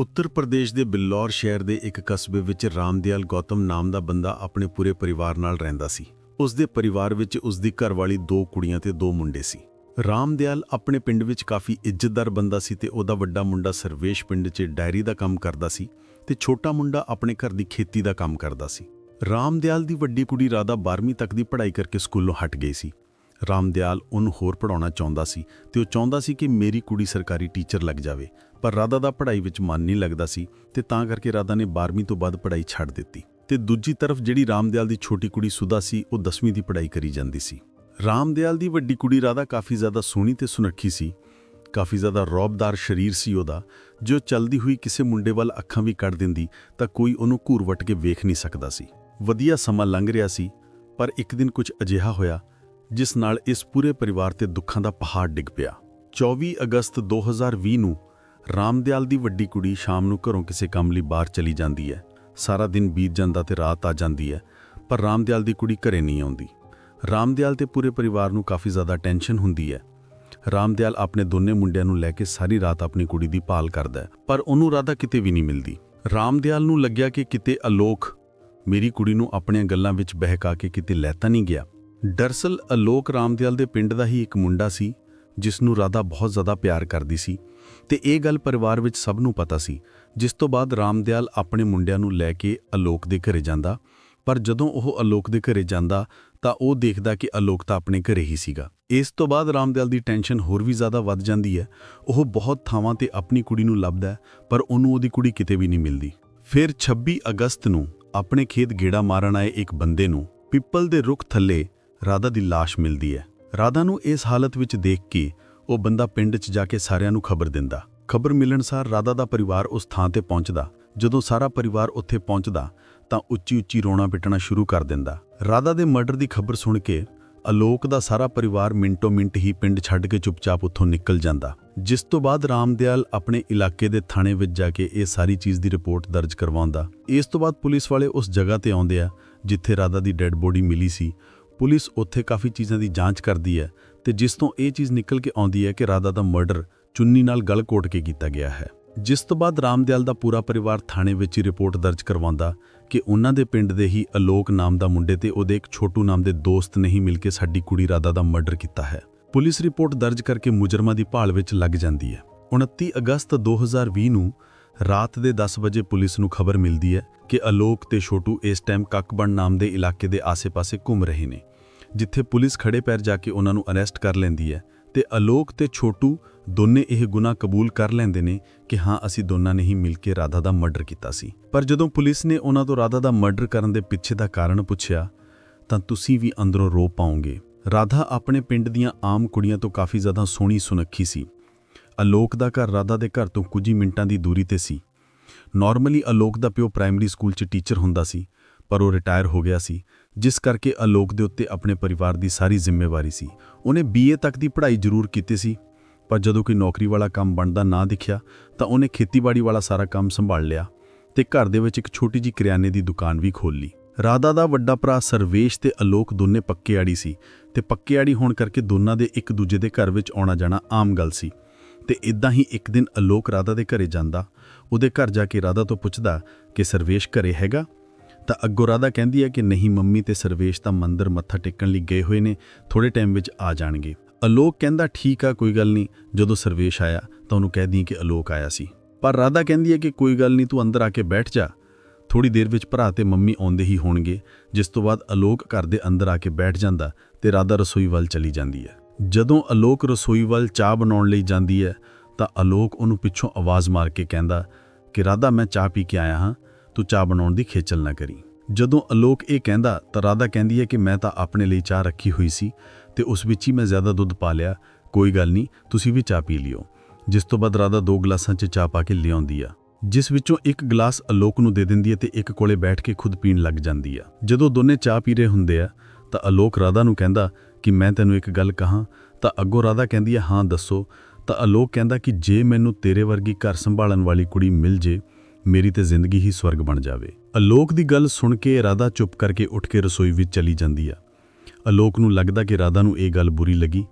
ਉੱਤਰ ਪ੍ਰਦੇਸ਼ ਦੇ ਬਿਲੌਰ ਸ਼ਹਿਰ ਦੇ ਇੱਕ ਕਸਬੇ ਵਿੱਚ ਰਾਮਦਿਆਲ ਗੌਤਮ ਨਾਮ ਦਾ ਬੰਦਾ ਆਪਣੇ ਪੂਰੇ ਪਰਿਵਾਰ ਨਾਲ ਰਹਿੰਦਾ ਸੀ। ਉਸ ਦੇ ਪਰਿਵਾਰ ਵਿੱਚ ਉਸ ਦੀ ਘਰਵਾਲੀ ਦੋ ਕੁੜੀਆਂ ਤੇ ਦੋ ਮੁੰਡੇ ਸੀ। ਰਾਮਦਿਆਲ ਆਪਣੇ ਪਿੰਡ ਵਿੱਚ ਕਾਫੀ ਇੱਜ਼ਤਦਾਰ ਬੰਦਾ ਸੀ ਤੇ ਉਹਦਾ ਵੱਡਾ ਮੁੰਡਾ ਸਰਵੇਸ਼ ਪਿੰਡ 'ਚ ਡਾਇਰੀ ਦਾ ਕੰਮ ਕਰਦਾ ਸੀ ਤੇ ਛੋਟਾ ਮੁੰਡਾ ਆਪਣੇ ਘਰ ਦੀ ਖੇਤੀ ਦਾ ਕੰਮ ਕਰਦਾ ਸੀ। ਰਾਮਦਿਆਲ ਦੀ ਵੱਡੀ ਕੁੜੀ ਰਾਧਾ 12ਵੀਂ ਤੱਕ ਦੀ ਪੜ੍ਹਾਈ ਕਰਕੇ ਸਕੂਲੋਂ ਹਟ ਗਈ ਸੀ। ਰਾਮਦਿਆਲ ਉਹਨੂੰ ਹੋਰ ਪੜਾਉਣਾ ਚਾਹੁੰਦਾ ਸੀ ਤੇ ਉਹ ਚਾਹੁੰਦਾ ਸੀ ਕਿ ਮੇਰੀ ਕੁੜੀ ਸਰਕਾਰੀ ਟੀਚਰ ਲੱਗ ਜਾਵੇ। ਪਰ ਰਾਧਾ ਦਾ ਪੜ੍ਹਾਈ ਵਿੱਚ ਮਨ ਨਹੀਂ ਲੱਗਦਾ ਸੀ ਤੇ ਤਾਂ ਕਰਕੇ ਰਾਧਾ ਨੇ 12ਵੀਂ ਤੋਂ ਬਾਅਦ ਪੜ੍ਹਾਈ ਛੱਡ ਦਿੱਤੀ ਤੇ ਦੂਜੀ ਤਰਫ ਜਿਹੜੀ ਰਾਮਦਿਆਲ ਦੀ ਛੋਟੀ ਕੁੜੀ ਸੁਦਾ ਸੀ, ਉਹ 10ਵੀਂ ਦੀ ਪੜ੍ਹਾਈ ਕਰੀ ਜਾਂਦੀ ਸੀ। ਰਾਮਦਿਆਲ ਦੀ ਵੱਡੀ ਕੁੜੀ ਰਾਧਾ ਕਾਫੀ ਜ਼ਿਆਦਾ ਸੋਹਣੀ ਤੇ ਸੁਨੱਖੀ ਸੀ, ਕਾਫੀ ਜ਼ਿਆਦਾ ਰੌਬਦਾਰ ਸ਼ਰੀਰ ਸੀ ਉਹਦਾ, ਜੋ ਚਲਦੀ ਹੋਈ ਕਿਸੇ ਮੁੰਡੇ ਵੱਲ ਅੱਖਾਂ ਵੀ ਕੱਢ ਦਿੰਦੀ ਤਾਂ ਕੋਈ ਉਹਨੂੰ ਘੂਰ-ਵਟ ਕੇ ਵੇਖ ਨਹੀਂ ਸਕਦਾ ਸੀ। ਵਧੀਆ ਸਮਾਂ ਲੰਘ ਰਿਹਾ ਸੀ, ਪਰ ਇੱਕ ਦਿਨ ਕੁਝ ਅਜਿਹਾ ਹੋਇਆ, ਜਿਸ ਨਾਲ ਇਸ ਪੂਰੇ ਪਰਿਵਾਰ ਤੇ ਦੁੱਖਾਂ ਦਾ ਪਹਾੜ ਡਿੱਗ ਪਿਆ। 24 ਅਗਸਤ 2020 ਨੂੰ ਰਾਮਦਿਆਲ ਦੀ ਵੱਡੀ ਕੁੜੀ ਸ਼ਾਮ ਨੂੰ ਘਰੋਂ ਕਿਸੇ ਕੰਮ ਲਈ ਬਾਹਰ ਚਲੀ ਜਾਂਦੀ ਹੈ। ਸਾਰਾ ਦਿਨ ਬੀਤ ਜਾਂਦਾ ਤੇ ਰਾਤ ਆ ਜਾਂਦੀ ਹੈ, ਪਰ ਰਾਮਦਿਆਲ ਦੀ ਕੁੜੀ ਘਰੇ ਨਹੀਂ ਆਉਂਦੀ। ਰਾਮਦਿਆਲ ਤੇ ਪੂਰੇ ਪਰਿਵਾਰ ਨੂੰ ਕਾਫੀ ਜ਼ਿਆਦਾ ਟੈਨਸ਼ਨ ਹੁੰਦੀ ਹੈ। ਰਾਮਦਿਆਲ ਆਪਣੇ ਦੋਨੇ ਮੁੰਡਿਆਂ ਨੂੰ ਲੈ ਕੇ ਸਾਰੀ ਰਾਤ ਆਪਣੀ ਕੁੜੀ ਦੀ ਭਾਲ ਕਰਦਾ ਹੈ, ਪਰ ਉਹਨੂੰ ਰਾਧਾ ਕਿਤੇ ਵੀ ਨਹੀਂ ਮਿਲਦੀ। ਰਾਮਦਿਆਲ ਨੂੰ ਲੱਗਿਆ ਕਿ ਕਿਤੇ ਅਲੋਕ ਮੇਰੀ ਕੁੜੀ ਨੂੰ ਆਪਣੀਆਂ ਗੱਲਾਂ ਵਿੱਚ ਬਹਿਕਾ ਕੇ ਕਿਤੇ ਲੈ ਤਾਂ ਨਹੀਂ ਗਿਆ। ਦਰਸਲ ਅਲੋਕ ਰਾਮਦਿਆਲ ਦੇ ਪਿੰਡ ਦਾ ਹੀ ਇੱਕ ਮੁੰਡਾ ਸੀ, ਜਿਸ ਨੂੰ ਰਾਧਾ ਬਹੁਤ ਜ਼ਿਆਦਾ ਪਿਆਰ ਕਰਦੀ ਸੀ। ਤੇ ਇਹ ਗੱਲ ਪਰਿਵਾਰ ਵਿੱਚ ਸਭ ਨੂੰ ਪਤਾ ਸੀ, ਜਿਸ ਤੋਂ ਬਾਅਦ ਰਾਮਦਿਆਲ ਆਪਣੇ ਮੁੰਡਿਆਂ ਨੂੰ ਲੈ ਕੇ ਅਲੋਕ ਦੇ ਘਰੇ ਜਾਂਦਾ, ਪਰ ਜਦੋਂ ਉਹ ਅਲੋਕ ਦੇ ਘਰੇ ਜਾਂਦਾ, ਤਾਂ ਉਹ ਦੇਖਦਾ ਕਿ ਅਲੋਕ ਤਾਂ ਆਪਣੇ ਘਰੇ ਹੀ ਸੀਗਾ। ਇਸ ਤੋਂ ਬਾਅਦ ਰਾਮਦਿਆਲ ਦੀ ਟੈਨਸ਼ਨ ਹੋਰ ਵੀ ਜ਼ਿਆਦਾ ਵੱਧ ਜਾਂਦੀ ਹੈ। ਉਹ ਬਹੁਤ ਥਾਵਾਂ ਤੇ ਆਪਣੀ ਕੁੜੀ ਨੂੰ ਲੱਭਦਾ ਪਰ ਉਹਨੂੰ ਉਹਦੀ ਕੁੜੀ ਕਿਤੇ ਵੀ ਨਹੀਂ ਮਿਲਦੀ। ਫਿਰ 26 ਅਗਸਤ ਨੂੰ ਆਪਣੇ ਖੇਤ ਗੇੜਾ ਮਾਰਨ ਆਏ ਇੱਕ ਬੰਦੇ ਨੂੰ ਪਿੱਪਲ ਦੇ ਰੁੱਖ ਥੱਲੇ ਰਾਧਾ ਦੀ ਲਾਸ਼ ਮਿਲਦੀ ਹੈ। ਰਾਧਾ ਨੂੰ ਇਸ ਹਾਲਤ ਵਿੱਚ ਦੇਖ ਕੇ ਉਹ ਬੰਦਾ ਪਿੰਡ 'ਚ ਜਾ ਕੇ ਸਾਰਿਆਂ ਨੂੰ ਖਬਰ ਦਿੰਦਾ। ਖਬਰ ਮਿਲਣ ਸਾਰ ਰਾਧਾ ਦਾ ਪਰਿਵਾਰ ਉਸ ਥਾਂ ਤੇ ਪਹੁੰਚਦਾ। ਜਦੋਂ ਸਾਰਾ ਪਰਿਵਾਰ ਉੱਥੇ ਪਹੁੰਚਦਾ, ਤਾਂ ਉੱਚੀ ਉੱਚੀ ਰੋਣਾ ਪਿੱਟਣਾ ਸ਼ੁਰੂ ਕਰ ਦਿੰਦਾ। ਰਾਧਾ ਦੇ ਮਰਡਰ ਦੀ ਖਬਰ ਸੁਣ ਕੇ ਅਲੋਕ ਦਾ ਸਾਰਾ ਪਰਿਵਾਰ ਮਿੰਟੋ ਮਿੰਟ ਹੀ ਪਿੰਡ ਛੱਡ ਕੇ ਚੁੱਪਚਾਪ ਉੱਥੋਂ ਨਿਕਲ ਜਾਂਦਾ। ਜਿਸ ਤੋਂ ਬਾਅਦ ਰਾਮਦਿਆਲ ਆਪਣੇ ਇਲਾਕੇ ਦੇ ਥਾਣੇ ਵਿੱਚ ਜਾ ਕੇ ਇਹ ਸਾਰੀ ਚੀਜ਼ ਦੀ ਰਿਪੋਰਟ ਦਰਜ ਕਰਵਾਉਂਦਾ। ਇਸ ਤੋਂ ਬਾਅਦ ਪੁਲਿਸ ਵਾਲੇ ਉਸ ਜਗ੍ਹਾ ਤੇ ਆਉਂਦੇ ਆ, ਜਿੱਥੇ ਰਾਧਾ ਦੀ ਡੈੱਡ ਬੋਡੀ ਮਿਲੀ ਸੀ। ਪੁਲਿਸ ਉੱਥੇ ਕਾਫੀ ਚੀਜ਼ਾਂ ਦੀ ਜਾਂਚ ਕਰਦੀ ਹੈ ਤੇ ਜਿਸ ਤੋਂ ਇਹ ਚੀਜ਼ ਨਿਕਲ ਕੇ ਆਉਂਦੀ ਹੈ ਕਿ ਰਾਧਾ ਦਾ ਮਰਡਰ ਚੁੰਨੀ ਨਾਲ ਗਲ ਕੋਟ ਕੇ ਕੀਤਾ ਗਿਆ ਹੈ। ਜਿਸ ਤੋਂ ਬਾਅਦ ਰਾਮਦਿਆਲ ਦਾ ਪੂਰਾ ਪਰਿਵਾਰ ਥਾਣੇ ਵਿੱਚ ਹੀ ਰਿਪੋਰਟ ਦਰਜ ਕਰਵਾਉਂਦਾ ਕਿ ਉਹਨਾਂ ਦੇ ਪਿੰਡ ਦੇ ਹੀ ਅਲੋਕ ਨਾਮ ਦਾ ਮੁੰਡੇ ਤੇ ਉਹਦੇ ਇੱਕ ਛੋਟੂ ਨਾਮ ਦੇ ਦੋਸਤ ਨੇ ਹੀ ਮਿਲ ਕੇ ਸਾਡੀ ਕੁੜੀ ਰਾਧਾ ਦਾ ਮਰਡਰ ਕੀਤਾ ਹੈ। ਪੁਲਿਸ ਰਿਪੋਰਟ ਦਰਜ ਕਰਕੇ ਮੁਜਰਮਾਂ ਦੀ ਭਾਲ ਵਿੱਚ ਲੱਗ ਜਾਂਦੀ ਹੈ। 29 ਅਗਸਤ 2020 ਨੂੰ ਰਾਤ ਦੇ 10 ਵਜੇ ਪੁਲਿਸ ਨੂੰ ਖਬਰ ਮਿਲਦੀ ਹੈ ਕਿ ਅਲੋਕ ਤੇ ਛੋਟੂ ਇਸ ਟਾਈਮ ਕੱਕਬਣ ਨਾਮ ਦੇ ਇਲਾਕੇ ਦੇ ਆਸ-ਪਾਸੇ ਘੁੰਮ ਰਹੇ ਨੇ। ਜਿੱਥੇ ਪੁਲਿਸ ਖੜੇ ਪੈਰ ਜਾ ਕੇ ਉਹਨਾਂ ਨੂੰ ਅਰੈਸਟ ਕਰ ਲੈਂਦੀ ਹੈ ਤੇ ਅਲੋਕ ਤੇ ਛੋਟੂ ਦੋਨੇ ਇਹ ਗੁਨਾਹ ਕਬੂਲ ਕਰ ਲੈਂਦੇ ਨੇ ਕਿ ਹਾਂ, ਅਸੀਂ ਦੋਨਾਂ ਨੇ ਹੀ ਮਿਲ ਕੇ ਰਾਧਾ ਦਾ ਮਰਡਰ ਕੀਤਾ ਸੀ। ਪਰ ਜਦੋਂ ਪੁਲਿਸ ਨੇ ਉਹਨਾਂ ਤੋਂ ਰਾਧਾ ਦਾ ਮਰਡਰ ਕਰਨ ਦੇ ਪਿੱਛੇ ਦਾ ਕਾਰਨ ਪੁੱਛਿਆ, ਤਾਂ ਤੁਸੀਂ ਵੀ ਅੰਦਰੋਂ ਰੋ ਪਾਓਗੇ। ਰਾਧਾ ਆਪਣੇ ਪਿੰਡ ਦੀਆਂ ਆਮ ਕੁੜੀਆਂ ਤੋਂ ਕਾਫੀ ਜ਼ਿਆਦਾ ਸੋਹਣੀ ਸੁਨੱਖੀ ਸੀ। ਅਲੋਕ ਦਾ ਘਰ ਰਾਧਾ ਦੇ ਘਰ ਤੋਂ ਕੁਝ ਹੀ ਮਿੰਟਾਂ ਦੀ ਦੂਰੀ ਤੇ ਸੀ। ਨਾਰਮਲੀ ਅਲੋਕ ਦਾ ਪਿਓ ਪ੍ਰਾਇਮਰੀ ਸਕੂਲ 'ਚ ਟੀਚਰ ਹੁੰਦਾ ਸੀ, ਪਰ ਉਹ ਰਿਟਾਇਰ ਹੋ ਗਿਆ ਸੀ। ਜਿਸ ਕਰਕੇ ਅਲੋਕ ਦੇ ਉੱਤੇ ਆਪਣੇ ਪਰਿਵਾਰ ਦੀ ਸਾਰੀ ਜ਼ਿੰਮੇਵਾਰੀ ਸੀ। ਉਹਨੇ ਬੀਏ ਤੱਕ ਦੀ ਪੜ੍ਹਾਈ ਜ਼ਰੂਰ ਕੀਤੀ ਸੀ, ਪਰ ਜਦੋਂ ਕੋਈ ਨੌਕਰੀ ਵਾਲਾ ਕੰਮ ਬਣਦਾ ਨਾ ਦਿਖਿਆ, ਤਾਂ ਉਹਨੇ ਖੇਤੀਬਾੜੀ ਵਾਲਾ ਸਾਰਾ ਕੰਮ ਸੰਭਾਲ ਲਿਆ ਤੇ ਘਰ ਦੇ ਵਿੱਚ ਇੱਕ ਛੋਟੀ ਜੀ ਕਰਿਆਨੇ ਦੀ ਦੁਕਾਨ ਵੀ ਖੋਲ ਲਈ। ਰਾਧਾ ਦਾ ਵੱਡਾ ਭਰਾ ਸਰਵੇਸ਼ ਤੇ ਅਲੋਕ ਦੋਨੇ ਪੱਕੇ ਆੜੀ ਸੀ ਤੇ ਪੱਕੇ ਆੜੀ ਹੋਣ ਕਰਕੇ ਦੋਨਾਂ ਦੇ ਇੱਕ ਦੂਜੇ ਦੇ ਘਰ ਵਿੱਚ ਆਉਣਾ ਜਾਣਾ ਆਮ ਗੱਲ ਸੀ। ਤੇ ਇਦਾਂ ਹੀ ਇੱਕ ਦਿਨ ਅਲੋਕ ਰਾਧਾ ਦੇ ਘਰੇ ਜਾਂਦਾ, ਉਹਦੇ ਘਰ ਜਾ ਕੇ ਰਾਧਾ ਤੋਂ ਪੁੱਛਦਾ ਕਿ ਸਰਵੇਸ਼ ਘਰੇ ਹੈਗਾ? ਤਾਂ ਅੱਗੋਂ ਰਾਧਾ ਕਹਿੰਦੀ ਹੈ ਕਿ ਨਹੀਂ, ਮੰਮੀ ਤੇ ਸਰਵੇਸ਼ ਤਾਂ ਮੰਦਰ ਮੱਥਾ ਟੇਕਣ ਲਈ ਗਏ ਹੋਏ ਨੇ ਥੋੜੇ ਟਾਈਮ ਵਿੱਚ ਆ ਜਾਣਗੇ। ਅਲੋਕ ਕਹਿੰਦਾ, ਠੀਕ ਆ, ਕੋਈ ਗੱਲ ਨਹੀਂ। ਜਦੋਂ ਸਰਵੇਸ਼ ਆਇਆ, ਤਾਂ ਉਹਨੂੰ ਕਹਿ ਦੀ ਕਿ ਅਲੋਕ ਆਇਆ ਸੀ। ਪਰ ਰਾਧਾ ਕਹਿੰਦੀ ਹੈ ਕਿ ਕੋਈ ਗੱਲ ਨਹੀਂ, ਤੂੰ ਅੰਦਰ ਆ ਕੇ ਬੈਠ ਜਾ। ਥੋੜੀ ਦੇਰ ਵਿੱਚ ਭਰਾ ਤੇ ਮੰਮੀ ਆਉਂਦੇ ਹੀ ਹੋਣਗੇ, ਜਿਸ ਤੋਂ ਬਾਅਦ ਅਲੋਕ ਘਰ ਦੇ ਅੰਦਰ ਆ ਕੇ ਬੈਠ ਜਾਂਦਾ ਤੇ ਰਾਧਾ ਰਸੋਈ ਵੱਲ ਚਲੀ ਜਾਂਦੀ ਹੈ। ਜਦੋਂ ਅਲੋਕ ਰਸੋਈ ਵੱਲ ਚਾਹ ਬਣਾਉਣ ਲਈ ਜਾਂਦੀ ਹੈ, ਤਾਂ ਅਲੋਕ ਉਹਨੂੰ ਪਿੱਛੋਂ ਆਵਾਜ਼ ਮਾਰ ਕੇ ਕਹਿੰਦਾ ਕਿ, ਰਾਧਾ, ਮੈਂ ਚਾਹ ਪੀ ਕੇ ਆਇਆ ਹਾਂ। ਤੂੰ ਚਾਹ ਬਣਾਉਣ ਦੀ ਖੇਚਲ ਨਾ ਕਰੀ। ਜਦੋਂ ਅਲੋਕ ਇਹ ਕਹਿੰਦਾ, ਤਾਂ ਰਾਧਾ ਕਹਿੰਦੀ ਹੈ ਕਿ ਮੈਂ ਤਾਂ ਆਪਣੇ ਲਈ ਚਾਹ ਰੱਖੀ ਹੋਈ ਸੀ ਤੇ ਉਸ ਵਿੱਚ ਹੀ ਮੈਂ ਜ਼ਿਆਦਾ ਦੁੱਧ ਪਾ ਲਿਆ। ਕੋਈ ਗੱਲ ਨਹੀਂ, ਤੁਸੀਂ ਵੀ ਚਾਹ ਪੀ ਲਿਓ। ਜਿਸ ਤੋਂ ਬਾਅਦ ਰਾਧਾ ਦੋ ਗਲਾਸਾਂ 'ਚ ਚਾਹ ਪਾ ਕੇ ਲਿਆਉਂਦੀ ਆ। ਜਿਸ ਵਿੱਚੋਂ ਇੱਕ ਗਲਾਸ ਅਲੋਕ ਨੂੰ ਦੇ ਦਿੰਦੀ ਹੈ ਤੇ ਇੱਕ ਕੋਲੇ ਬੈਠ ਕੇ ਖੁਦ ਪੀਣ ਲੱਗ ਜਾਂਦੀ ਆ। ਜਦੋਂ ਦੋਨੇ ਚਾਹ ਪੀ ਰਹੇ ਹੁੰਦੇ ਆ, ਤਾਂ ਅਲੋਕ ਰਾਧਾ ਨੂੰ ਕਹਿੰਦਾ ਕਿ ਮੈਂ ਤੈਨੂੰ ਇੱਕ ਗੱਲ ਕਹਾਂ, ਤਾਂ ਅੱਗੋਂ ਰਾਧਾ ਕਹਿੰਦੀ ਹੈ, ਹਾਂ, ਦੱਸੋ। ਤਾਂ ਅਲੋਕ ਕਹਿੰਦਾ ਕਿ ਜੇ ਮੈਨੂੰ ਤੇਰੇ ਵਰਗੀ ਘਰ ਸੰਭਾਲਣ ਵਾਲੀ ਕੁੜੀ ਮਿਲ ਜੇ ਮੇਰੀ ਤੇ ਜ਼ਿੰਦਗੀ ਹੀ ਸਵਰਗ ਬਣ ਜਾਵੇ। ਅਲੋਕ ਦੀ ਗੱਲ ਸੁਣ ਕੇ ਰਾਧਾ ਚੁੱਪ ਕਰਕੇ ਉੱਠ ਕੇ ਰਸੋਈ ਵਿੱਚ ਚਲੀ ਜਾਂਦੀ ਆ। ਅਲੋਕ ਨੂੰ ਲੱਗਦਾ ਕਿ ਰਾਧਾ ਨੂੰ ਇਹ ਗੱਲ ਬੁਰੀ ਲੱਗੀ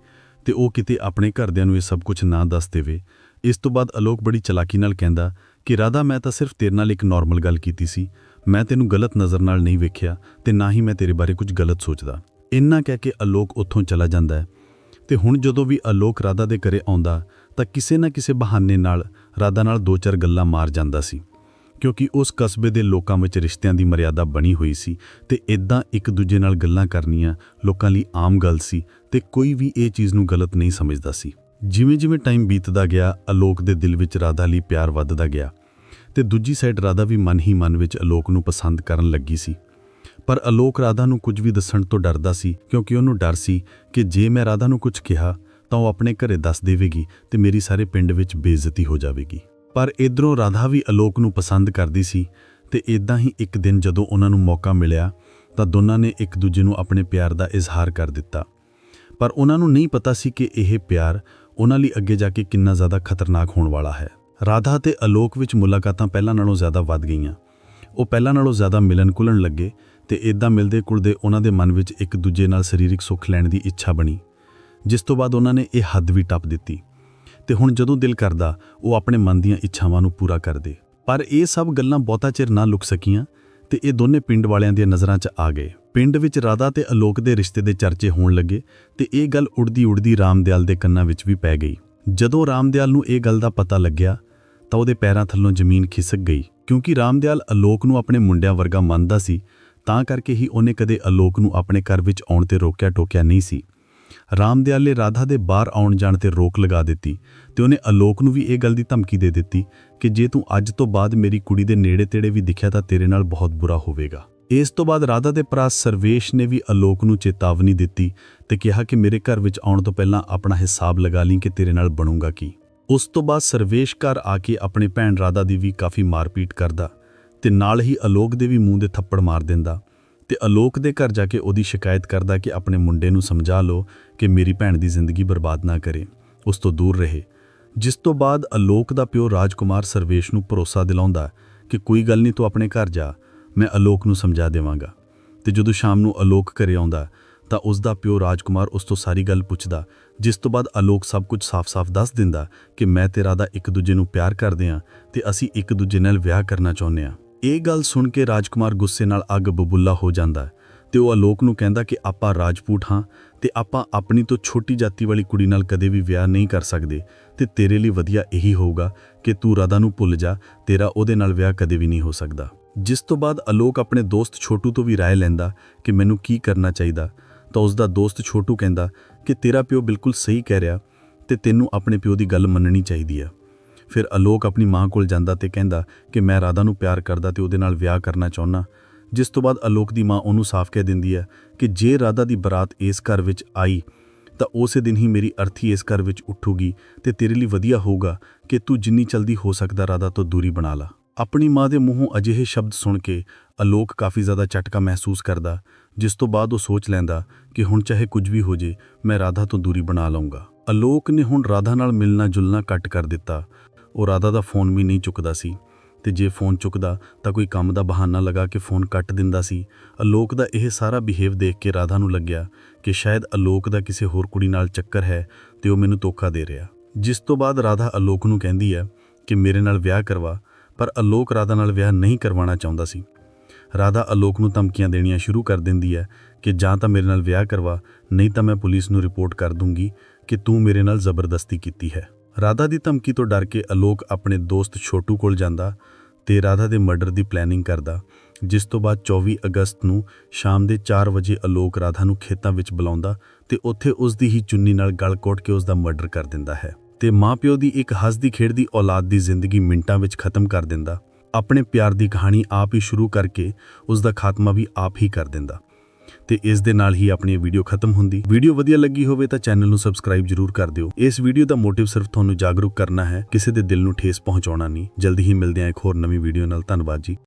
ਤੇ ਉਹ ਕਿਤੇ ਆਪਣੇ ਘਰਦਿਆਂ ਨੂੰ ਇਹ ਸਭ ਕੁਝ ਨਾ ਦੱਸ ਦੇਵੇ। ਇਸ ਤੋਂ ਬਾਅਦ ਅਲੋਕ ਬੜੀ ਚਲਾਕੀ ਨਾਲ ਕਹਿੰਦਾ ਕਿ, ਰਾਧਾ, ਮੈਂ ਤਾਂ ਸਿਰਫ ਤੇਰੇ ਨਾਲ ਇੱਕ ਨਾਰਮਲ ਗੱਲ ਕੀਤੀ ਸੀ। ਮੈਂ ਤੈਨੂੰ ਗਲਤ ਨਜ਼ਰ ਨਾਲ ਨਹੀਂ ਵੇਖਿਆ ਤੇ ਨਾ ਹੀ ਮੈਂ ਤੇਰੇ ਬਾਰੇ ਕੁਝ ਗਲਤ ਸੋਚਦਾ। ਇੰਨਾ ਕਹਿ ਕੇ ਅਲੋਕ ਉੱਥੋਂ ਚਲਾ ਜਾਂਦਾ ਹੈ। ਤੇ ਹੁਣ ਜਦੋਂ ਵੀ ਅਲੋਕ ਰਾਧਾ ਦੇ ਘਰੇ ਆਉਂਦਾ ਤਾਂ ਕਿਸੇ ਨਾ ਕਿਸੇ ਬਹਾਨੇ ਨਾਲ ਰਾਧਾ ਨਾਲ ਦੋ ਚਾਰ ਗੱਲਾਂ ਮਾਰ ਜਾਂਦਾ ਸੀ। ਕਿਉਂਕਿ ਉਸ ਕਸਬੇ ਦੇ ਲੋਕਾਂ ਵਿੱਚ ਰਿਸ਼ਤਿਆਂ ਦੀ ਮਰਿਆਦਾ ਬਣੀ ਹੋਈ ਸੀ ਤੇ ਇਦਾਂ ਇੱਕ ਦੂਜੇ ਨਾਲ ਗੱਲਾਂ ਕਰਨੀਆਂ ਲੋਕਾਂ ਲਈ ਆਮ ਗੱਲ ਸੀ ਤੇ ਕੋਈ ਵੀ ਇਹ ਚੀਜ਼ ਨੂੰ ਗਲਤ ਨਹੀਂ ਸਮਝਦਾ ਸੀ। ਜਿਵੇਂ-ਜਿਵੇਂ ਟਾਈਮ ਬੀਤਦਾ ਗਿਆ, ਅਲੋਕ ਦੇ ਦਿਲ ਵਿੱਚ ਰਾਧਾ ਲਈ ਪਿਆਰ ਵੱਧਦਾ ਗਿਆ ਤੇ ਦੂਜੀ ਸਾਈਡ ਰਾਧਾ ਵੀ ਮਨ ਹੀ ਮਨ ਵਿੱਚ ਅਲੋਕ ਨੂੰ ਪਸੰਦ ਕਰਨ ਲੱਗੀ ਸੀ। ਪਰ ਅਲੋਕ ਰਾਧਾ ਨੂੰ ਕੁਝ ਵੀ ਦੱਸਣ ਤੋਂ ਡਰਦਾ ਸੀ ਕਿਉਂਕਿ ਉਹਨੂੰ ਡਰ ਸੀ ਕਿ ਜੇ ਮੈਂ ਰਾਧਾ ਨੂੰ ਕੁਝ ਕਿਹਾ ਤਾਂ ਉਹ ਆਪਣੇ ਘਰੇ ਦੱਸ ਦੇਵੇਗੀ ਤੇ ਮੇਰੀ ਸਾਰੇ ਪਿੰਡ ਵਿੱਚ ਬੇਇੱਜ਼ਤੀ ਹੋ ਜਾਵੇਗੀ। ਪਰ ਇਧਰੋਂ ਰਾਧਾ ਵੀ ਅਲੋਕ ਨੂੰ ਪਸੰਦ ਕਰਦੀ ਸੀ ਤੇ ਇਦਾਂ ਹੀ ਇੱਕ ਦਿਨ ਜਦੋਂ ਉਹਨਾਂ ਨੂੰ ਮੌਕਾ ਮਿਲਿਆ, ਤਾਂ ਦੋਨਾਂ ਨੇ ਇੱਕ ਦੂਜੇ ਨੂੰ ਆਪਣੇ ਪਿਆਰ ਦਾ ਇਜ਼ਹਾਰ ਕਰ ਦਿੱਤਾ। ਪਰ ਉਹਨਾਂ ਨੂੰ ਨਹੀਂ ਪਤਾ ਸੀ ਕਿ ਇਹ ਪਿਆਰ ਉਹਨਾਂ ਲਈ ਅੱਗੇ ਜਾ ਕੇ ਕਿੰਨਾ ਜ਼ਿਆਦਾ ਖਤਰਨਾਕ ਹੋਣ ਵਾਲਾ ਹੈ। ਰਾਧਾ ਤੇ ਅਲੋਕ ਵਿੱਚ ਮੁਲਾਕਾਤਾਂ ਪਹਿਲਾਂ ਨਾਲੋਂ ਜ਼ਿਆਦਾ ਵੱਧ ਗਈਆਂ। ਉਹ ਪਹਿਲਾਂ ਨਾਲੋਂ ਜ਼ਿਆਦਾ ਮਿਲਣ ਕੁਲਣ ਲੱਗੇ ਤੇ ਇਦਾਂ ਮਿਲਦੇ ਕੁਲਦੇ ਉਹਨਾਂ ਦੇ ਮਨ ਵਿੱਚ ਇੱਕ ਦੂਜੇ ਨਾਲ ਸਰੀਰਕ ਸੁੱਖ ਲੈਣ ਦੀ ਇੱਛਾ ਬਣੀ, ਜਿਸ ਤੋਂ ਬਾਅਦ ਉਹਨਾਂ ਨੇ ਇਹ ਹੱਦ ਵੀ ਟੱਪ ਦਿੱਤੀ। ਤੇ ਹੁਣ ਜਦੋਂ ਦਿਲ ਕਰਦਾ, ਉਹ ਆਪਣੇ ਮਨ ਦੀਆਂ ਇੱਛਾਵਾਂ ਨੂੰ ਪੂਰਾ ਕਰਦੇ ਪਰ ਇਹ ਸਭ ਗੱਲਾਂ ਬਹੁਤਾ ਚਿਰ ਨਾ ਲੁਕ ਸਕੀਆਂ ਤੇ ਇਹ ਦੋਨੇ ਪਿੰਡ ਵਾਲਿਆਂ ਦੀਆਂ ਨਜ਼ਰਾਂ 'ਚ ਆ ਗਏ। ਪਿੰਡ ਵਿੱਚ ਰਾਧਾ ਤੇ ਅਲੋਕ ਦੇ ਰਿਸ਼ਤੇ ਦੇ ਚਰਚੇ ਹੋਣ ਲੱਗੇ ਤੇ ਇਹ ਗੱਲ ਉੜਦੀ ਉੜਦੀ ਰਾਮਦਿਆਲ ਦੇ ਕੰਨਾਂ ਵਿੱਚ ਵੀ ਪੈ ਗਈ। ਜਦੋਂ ਰਾਮਦਿਆਲ ਨੂੰ ਇਹ ਗੱਲ ਦਾ ਪਤਾ ਲੱਗਿਆ, ਤਾਂ ਉਹਦੇ ਪੈਰਾਂ ਥੱਲੋਂ ਜ਼ਮੀਨ ਖਿਸਕ ਗਈ। ਕਿਉਂਕਿ ਰਾਮਦਿਆਲ ਅਲੋਕ ਨੂੰ ਆਪਣੇ ਮੁੰਡਿਆਂ ਵਰਗਾ ਮੰਨਦਾ ਸੀ, ਤਾਂ ਕਰਕੇ ਹੀ ਉਹਨੇ ਕਦੇ ਅਲੋਕ ਨੂੰ ਆਪਣੇ ਘਰ ਵਿੱਚ ਆਉਣ ਤੇ ਰੋਕਿਆ ਟੋਕਿਆ ਨਹੀਂ ਸੀ। ਰਾਮਦਿਆਲ ਨੇ ਰਾਧਾ ਦੇ ਬਾਹਰ ਆਉਣ ਜਾਣ ਤੇ ਰੋਕ ਲਗਾ ਦਿੱਤੀ ਤੇ ਉਹਨੇ ਅਲੋਕ ਨੂੰ ਵੀ ਇਹ ਗੱਲ ਦੀ ਧਮਕੀ ਦੇ ਦਿੱਤੀ ਕਿ ਜੇ ਤੂੰ ਅੱਜ ਤੋਂ ਬਾਅਦ ਮੇਰੀ ਕੁੜੀ ਦੇ ਨੇੜੇ ਤੇੜੇ ਵੀ ਦਿਖਿਆ ਤਾਂ ਤੇਰੇ ਨਾਲ ਬਹੁਤ ਬੁਰਾ ਹੋਵੇਗਾ। ਇਸ ਤੋਂ ਬਾਅਦ ਰਾਧਾ ਦੇ ਭਰਾ ਸਰਵੇਸ਼ ਨੇ ਵੀ ਅਲੋਕ ਨੂੰ ਚੇਤਾਵਨੀ ਦਿੱਤੀ ਤੇ ਕਿਹਾ ਕਿ ਮੇਰੇ ਘਰ ਵਿੱਚ ਆਉਣ ਤੋਂ ਪਹਿਲਾਂ ਆਪਣਾ ਹਿਸਾਬ ਲਗਾ ਲਈ ਕਿ ਤੇਰੇ ਨਾਲ ਬਣੂਗਾ ਕੀ। ਉਸ ਤੋਂ ਬਾਅਦ ਸਰਵੇਸ਼ ਘਰ ਆ ਕੇ ਆਪਣੇ ਭੈਣ ਰਾਧਾ ਦੀ ਵੀ ਕਾਫੀ ਮਾਰਪੀਟ ਕਰਦਾ ਤੇ ਨਾਲ ਹੀ ਅਲੋਕ ਦੇ ਵੀ ਮੂੰਹ ਦੇ ਥੱਪੜ ਮਾਰ ਦਿੰਦਾ। ਤੇ ਅਲੋਕ ਦੇ ਘਰ ਜਾ ਕੇ ਉਹਦੀ ਸ਼ਿਕਾਇਤ ਕਰਦਾ ਕਿ ਆਪਣੇ ਮੁੰਡੇ ਨੂੰ ਸਮਝਾ ਲਓ ਕਿ ਮੇਰੀ ਭੈਣ ਦੀ ਜ਼ਿੰਦਗੀ ਬਰਬਾਦ ਨਾ ਕਰੇ, ਉਸ ਤੋਂ ਦੂਰ ਰਹੇ। ਜਿਸ ਤੋਂ ਬਾਅਦ ਅਲੋਕ ਦਾ ਪਿਓ ਰਾਜਕੁਮਾਰ ਸਰਵੇਸ਼ ਨੂੰ ਭਰੋਸਾ ਦਿਲਾਉਂਦਾ ਕਿ ਕੋਈ ਗੱਲ ਨਹੀਂ, ਤੂੰ ਆਪਣੇ ਘਰ ਜਾ, ਮੈਂ ਅਲੋਕ ਨੂੰ ਸਮਝਾ ਦੇਵਾਂਗਾ। ਤੇ ਜਦੋਂ ਸ਼ਾਮ ਨੂੰ ਅਲੋਕ ਘਰੇ ਆਉਂਦਾ, ਤਾਂ ਉਸ ਦਾ ਪਿਓ ਰਾਜਕੁਮਾਰ ਉਸ ਤੋਂ ਸਾਰੀ ਗੱਲ ਪੁੱਛਦਾ, ਜਿਸ ਤੋਂ ਬਾਅਦ ਅਲੋਕ ਸਭ ਕੁਝ ਸਾਫ਼-ਸਾਫ਼ ਦੱਸ ਦਿੰਦਾ ਕਿ ਮੈਂ ਤੇਰਾ ਦਾ ਇੱਕ ਦੂਜੇ ਨੂੰ ਪਿਆਰ ਕਰਦੇ ਹਾਂ ਤੇ ਅਸੀਂ ਇੱਕ ਦੂਜੇ ਨਾਲ ਵਿਆਹ ਕਰਨਾ ਚਾਹੁੰਦੇ ਹਾਂ। ਇਹ ਗੱਲ ਸੁਣ ਕੇ ਰਾਜਕੁਮਾਰ ਗੁੱਸੇ ਨਾਲ ਅੱਗ ਬਬੁੱਲਾ ਹੋ ਜਾਂਦਾ ਹੈ ਤੇ ਉਹ ਅਲੋਕ ਨੂੰ ਕਹਿੰਦਾ ਕਿ ਆਪਾਂ ਰਾਜਪੂਤ ਹਾਂ ਤੇ ਆਪਾਂ ਆਪਣੀ ਤੋਂ ਛੋਟੀ ਜਾਤੀ ਵਾਲੀ ਕੁੜੀ ਨਾਲ ਕਦੇ ਵੀ ਵਿਆਹ ਨਹੀਂ ਕਰ ਸਕਦੇ ਤੇ ਤੇਰੇ ਲਈ ਵਧੀਆ ਇਹੀ ਹੋਊਗਾ ਕਿ ਤੂੰ ਰਾਧਾ ਨੂੰ ਭੁੱਲ ਜਾ, ਤੇਰਾ ਉਹਦੇ ਨਾਲ ਵਿਆਹ ਕਦੇ ਵੀ ਨਹੀਂ ਹੋ ਸਕਦਾ। ਜਿਸ ਤੋਂ ਬਾਅਦ ਅਲੋਕ ਆਪਣੇ ਦੋਸਤ ਛੋਟੂ ਤੋਂ ਵੀ ਰਾਏ ਲੈਂਦਾ ਕਿ ਮੈਨੂੰ ਕੀ ਕਰਨਾ ਚਾਹੀਦਾ, ਤਾਂ ਉਸ ਦਾ ਦੋਸਤ ਛੋਟੂ ਕਹਿੰਦਾ ਕਿ ਤੇਰਾ ਪਿਓ ਬਿਲਕੁਲ ਸਹੀ ਕਹਿ ਰਿਹਾ ਤੇ ਤੈਨੂੰ ਆਪਣੇ ਪਿਓ ਦੀ ਗੱਲ ਮੰਨਣੀ ਚਾਹੀਦੀ ਆ। ਫਿਰ ਅਲੋਕ ਆਪਣੀ ਮਾਂ ਕੋਲ ਜਾਂਦਾ ਤੇ ਕਹਿੰਦਾ ਕਿ ਮੈਂ ਰਾਧਾ ਨੂੰ ਪਿਆਰ ਕਰਦਾ ਤੇ ਉਹਦੇ ਨਾਲ ਵਿਆਹ ਕਰਨਾ ਚਾਹੁੰਦਾ ਜਿਸ ਤੋਂ ਬਾਅਦ ਅਲੋਕ ਦੀ ਮਾਂ ਉਹਨੂੰ ਸਾਫ਼ ਕਹਿ ਦਿੰਦੀ ਹੈ ਕਿ ਜੇ ਰਾਧਾ ਦੀ ਬਰਾਤ ਇਸ ਘਰ ਵਿੱਚ ਆਈ, ਤਾਂ ਉਸੇ ਦਿਨ ਹੀ ਮੇਰੀ ਅਰਥੀ ਇਸ ਘਰ ਵਿੱਚ ਉੱਠੂਗੀ ਤੇ ਤੇਰੇ ਲਈ ਵਧੀਆ ਹੋਊਗਾ ਕਿ ਤੂੰ ਜਿੰਨੀ ਜਲਦੀ ਹੋ ਸਕਦਾ ਰਾਧਾ ਤੋਂ ਦੂਰੀ ਬਣਾ ਲਾ। ਆਪਣੀ ਮਾਂ ਦੇ ਮੂੰਹੋਂ ਅਜਿਹੇ ਸ਼ਬਦ ਸੁਣ ਕੇ ਅਲੋਕ ਕਾਫੀ ਜ਼ਿਆਦਾ ਝਟਕਾ ਮਹਿਸੂਸ ਕਰਦਾ, ਜਿਸ ਤੋਂ ਬਾਅਦ ਉਹ ਸੋਚ ਲੈਂਦਾ ਕਿ ਹੁਣ ਚਾਹੇ ਕੁਝ ਵੀ ਹੋ ਜੇ, ਮੈਂ ਰਾਧਾ ਤੋਂ ਦੂਰੀ ਬਣਾ ਲਵਾਂਗਾ ਅਲੋਕ ਨੇ ਹੁਣ ਰਾਧਾ ਨਾਲ ਮਿਲਣਾ ਜੁਲਣਾ ਕੱਟ ਕਰ ਦਿੱਤਾ। ਉਹ ਰਾਧਾ ਦਾ ਫੋਨ ਵੀ ਨਹੀਂ ਚੁੱਕਦਾ ਸੀ। ਤੇ ਜੇ ਫੋਨ ਚੁੱਕਦਾ ਤਾਂ ਕੋਈ ਕੰਮ ਦਾ ਬਹਾਨਾ ਲਗਾ ਕੇ ਫੋਨ ਕੱਟ ਦਿੰਦਾ ਸੀ। ਅਲੋਕ ਦਾ ਇਹ ਸਾਰਾ ਬਿਹੇਵ ਦੇਖ ਕੇ ਰਾਧਾ ਨੂੰ ਲੱਗਿਆ ਕਿ ਸ਼ਾਇਦ ਅਲੋਕ ਦਾ ਕਿਸੇ ਹੋਰ ਕੁੜੀ ਨਾਲ ਚੱਕਰ ਹੈ ਤੇ ਉਹ ਮੈਨੂੰ ਧੋਖਾ ਦੇ ਰਿਹਾ। ਜਿਸ ਤੋਂ ਬਾਅਦ ਰਾਧਾ ਅਲੋਕ ਨੂੰ ਕਹਿੰਦੀ ਹੈ ਕਿ ਮੇਰੇ ਨਾਲ ਵਿਆਹ ਕਰਵਾ, ਪਰ ਅਲੋਕ ਰਾਧਾ ਨਾਲ ਵਿਆਹ ਨਹੀਂ ਕਰਵਾਉਣਾ ਚਾਹੁੰਦਾ ਸੀ। ਰਾਧਾ ਅਲੋਕ ਨੂੰ ਧਮਕੀਆਂ ਦੇਣੀਆਂ ਸ਼ੁਰੂ ਕਰ ਦਿੰਦੀ ਹੈ ਕਿ ਜਾਂ ਤਾਂ ਮੇਰੇ ਨਾਲ ਵਿਆਹ ਕਰਵਾ, ਨਹੀਂ ਤਾਂ ਮੈਂ ਪੁਲਿਸ ਨੂੰ ਰਿਪੋਰਟ ਕਰ ਦੂੰਗੀ ਕਿ ਤੂੰ ਮੇਰੇ ਨਾਲ ਜ਼ਬਰਦਸਤੀ ਕੀਤੀ ਹੈ। ਰਾਧਾ ਦੀ ਧਮਕੀ ਤੋਂ ਡਰ ਕੇ ਅਲੋਕ ਆਪਣੇ ਦੋਸਤ ਛੋਟੂ ਕੋਲ ਜਾਂਦਾ ਤੇ ਰਾਧਾ ਦੇ ਮਰਡਰ ਦੀ ਪਲੈਨਿੰਗ ਕਰਦਾ, ਜਿਸ ਤੋਂ ਬਾਅਦ 24 ਅਗਸਤ ਨੂੰ ਸ਼ਾਮ ਦੇ 4 ਵਜੇ ਅਲੋਕ ਰਾਧਾ ਨੂੰ ਖੇਤਾਂ ਵਿੱਚ ਬੁਲਾਉਂਦਾ ਤੇ ਉੱਥੇ ਉਸ ਦੀ ਹੀ ਚੁੰਨੀ ਨਾਲ ਗਲ ਕੋਟ ਕੇ ਉਸ ਦਾ ਮਰਡਰ ਕਰ ਦਿੰਦਾ ਹੈ। ਤੇ ਮਾਪਿਓ ਦੀ ਇੱਕ ਹੱਸਦੀ ਖੇਡਦੀ ਔਲਾਦ ਦੀ ਜ਼ਿੰਦਗੀ ਮਿੰਟਾਂ ਵਿੱਚ ਖਤਮ ਕਰ ਦਿੰਦਾ। ਆਪਣੇ ਪਿਆਰ ਦੀ ਕਹਾਣੀ ਆਪ ਹੀ ਸ਼ੁਰੂ ਕਰਕੇ ਉਸ ਦਾ ਖਾਤਮਾ ਵੀ ਆਪ ਹੀ ਕਰ ਦਿੰਦਾ। ਤੇ ਇਸ ਦੇ ਨਾਲ ਹੀ ਆਪਣੀ ਵੀਡੀਓ ਖਤਮ ਹੁੰਦੀ। ਵੀਡੀਓ ਵਧੀਆ ਲੱਗੀ ਹੋਵੇ ਤਾਂ ਚੈਨਲ ਨੂੰ ਸਬਸਕ੍ਰਾਈਬ ਜਰੂਰ ਕਰ ਦਿਓ। ਇਸ ਵੀਡੀਓ ਦਾ ਮੋਟਿਵ ਸਿਰਫ ਤੁਹਾਨੂੰ ਜਾਗਰੂਕ ਕਰਨਾ ਹੈ, ਕਿਸੇ ਦੇ ਦਿਲ ਨੂੰ ਠੇਸ ਪਹੁੰਚਾਉਣਾ ਨਹੀਂ। ਜਲਦੀ ਹੀ ਮਿਲਦੇ ਹਾਂ ਇੱਕ ਹੋਰ ਨਵੀਂ ਵੀਡੀਓ ਨਾਲ। ਧੰਨਵਾਦ ਜੀ।